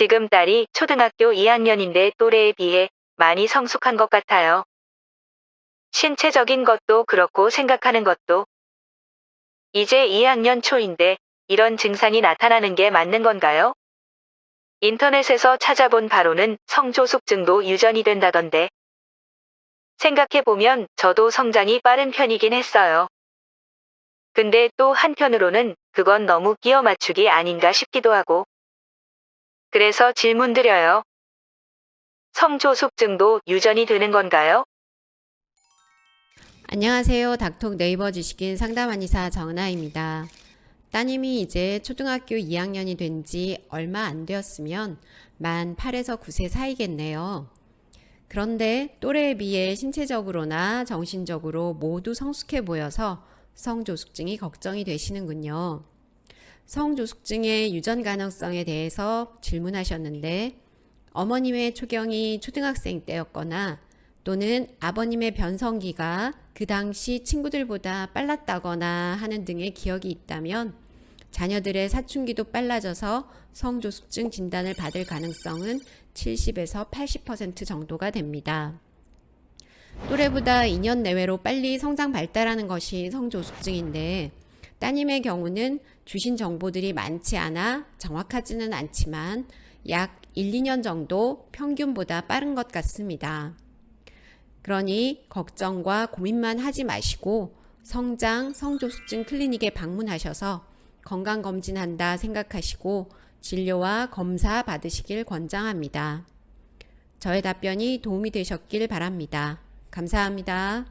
지금 딸이 초등학교 2학년인데 또래에 비해 많이 성숙한 것 같아요. 신체적인 것도 그렇고 생각하는 것도. 이제 2학년 초인데 이런 증상이 나타나는 게 맞는 건가요? 인터넷에서 찾아본 바로는 성조숙증도 유전이 된다던데. 생각해보면 저도 성장이 빠른 편이긴 했어요. 근데 또 한편으로는 그건 너무 끼워 맞추기 아닌가 싶기도 하고. 그래서 질문 드려요. 성조숙증도 유전이 되는 건가요? 안녕하세요. 닥톡 네이버 지식인 상담한의사 정은아입니다. 따님이 이제 초등학교 2학년이 된 지 얼마 안 되었으면 만 8에서 9세 사이겠네요. 그런데 또래에 비해 신체적으로나 정신적으로 모두 성숙해 보여서 성조숙증이 걱정이 되시는군요. 성조숙증의 유전 가능성에 대해서 질문하셨는데 어머님의 초경이 초등학생 때였거나 또는 아버님의 변성기가 그 당시 친구들보다 빨랐다거나 하는 등의 기억이 있다면 자녀들의 사춘기도 빨라져서 성조숙증 진단을 받을 가능성은 70에서 80% 정도가 됩니다. 또래보다 2년 내외로 빨리 성장 발달하는 것이 성조숙증인데 따님의 경우는 주신 정보들이 많지 않아 정확하지는 않지만 약 1, 2년 정도 평균보다 빠른 것 같습니다. 그러니 걱정과 고민만 하지 마시고 성장 성조숙증 클리닉에 방문하셔서 건강검진한다 생각하시고 진료와 검사 받으시길 권장합니다. 저의 답변이 도움이 되셨길 바랍니다. 감사합니다.